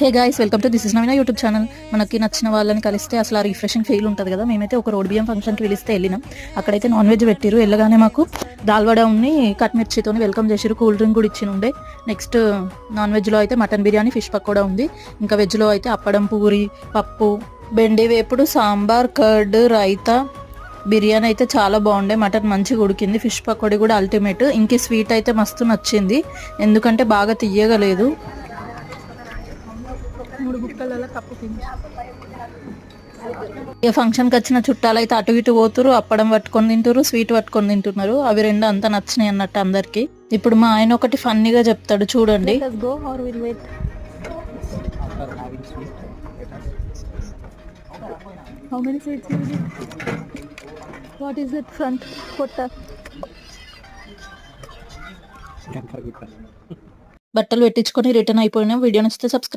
Hey guys welcome to this is Naveena YouTube channel మనకి నచ్చిన వాళ్ళని కలిస్తే అసలు ఆ రిఫ్రెషింగ్ ఫీల్ ఉంటుంది కదా. మేమైతే ఒక రోడ్ బియ్యం ఫంక్షన్కి పిలిస్తే వెళ్ళినాం. అక్కడైతే నాన్ వెజ్ పెట్టిరు వెళ్ళగానే మాకు దాల్వడ ఉన్ని కట్ వెల్కమ్ చేసిరు కూల్ డ్రింక్ కూడా ఇచ్చి ఉండే. నెక్స్ట్ నాన్ వెజ్లో అయితే మటన్ బిర్యానీ ఫిష్ పకోడా ఉంది. ఇంకా వెజ్లో అయితే అప్పడం పూరి పప్పు బెండి వేపుడు సాంబార్ కర్డ్ రైతా. బిర్యానీ అయితే చాలా బాగుండే మటన్ మంచిగా ఉడికింది. ఫిష్ పకోడీ కూడా అల్టిమేట్ ఇంకే స్వీట్ అయితే మస్తు నచ్చింది. ఎందుకంటే బాగా తీయగలేదు మూడు బుక్కలలో కప్పు ఇక ఫంక్షన్కి వచ్చిన చుట్టాలు అయితే అటు ఇటు పోతురు అప్పడం పట్టుకొని తింటారు స్వీట్ పట్టుకొని తింటున్నారు. అవి రెండు అంతా నచ్చినాయి అన్నట్టు అందరికి. ఇప్పుడు మా ఆయన ఒకటి ఫన్నీగా చెప్తాడు చూడండి. How many sweets will you? What is it front? పొట్ట బట్టలు పెట్టించుకొని రిటర్న్ అయిపోయినా. వీడియో నచ్చితే సబ్స్క్రైబ్